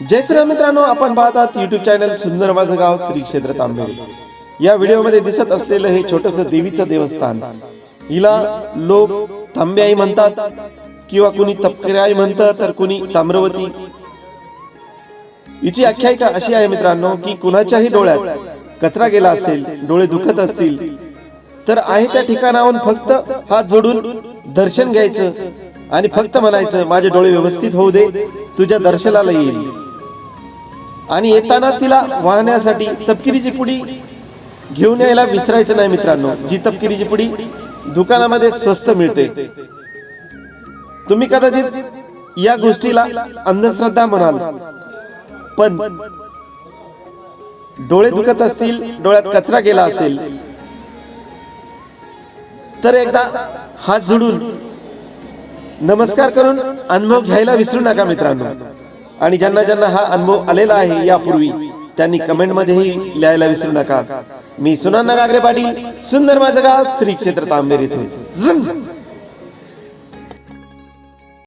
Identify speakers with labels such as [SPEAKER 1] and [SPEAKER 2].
[SPEAKER 1] जय श्रीराम मित्रांनो आपण पाहतात युट्यूब चॅनल सुंदर माझं गाव श्री क्षेत्र तांबेरे या व्हिडिओमध्ये दिसत असलेलं हे छोटस देवीचं देवस्थान. हिला लोक तांबे आई म्हणतात किंवा कुणी तपकरे आई म्हणतात तर कुणी ताम्रवती. हिची आख्यायिका अशी आहे मित्रांनो की कुणाच्याही डोळ्यात कचरा गेला असेल डोळे दुखत असतील तर आहे त्या ठिकाणाहून फक्त हात जोडून दर्शन घ्यायचं आणि फक्त म्हणायचं माझे डोळे व्यवस्थित होऊ दे तुझ्या दर्शनाला येईल. आणि येताना तिला वाहण्यासाठी तपकिरीची पुडी घेऊन यायला विसरायचं नाही मित्रांनो. जी तपकिरीची पुडी दुकानामध्ये स्वस्त मिळते. तुम्ही कदाचित या गोष्टीला अंधश्रद्धा म्हणाल. पण डोळे दुखत असतील डोळ्यात कचरा गेला असेल तर एकदा हात जोडून नमस्कार करून अनुभव घ्यायला विसरू नका मित्रांनो. आणि ज्यांना ज्यांना हा अनुभव आलेला आहे यापूर्वी त्यांनी कमेंट मध्येही लिहायला विसरू नका. मी सुनाना गागरे पाटील सुंदर माझं गाव श्री क्षेत्र तांबेर इथून.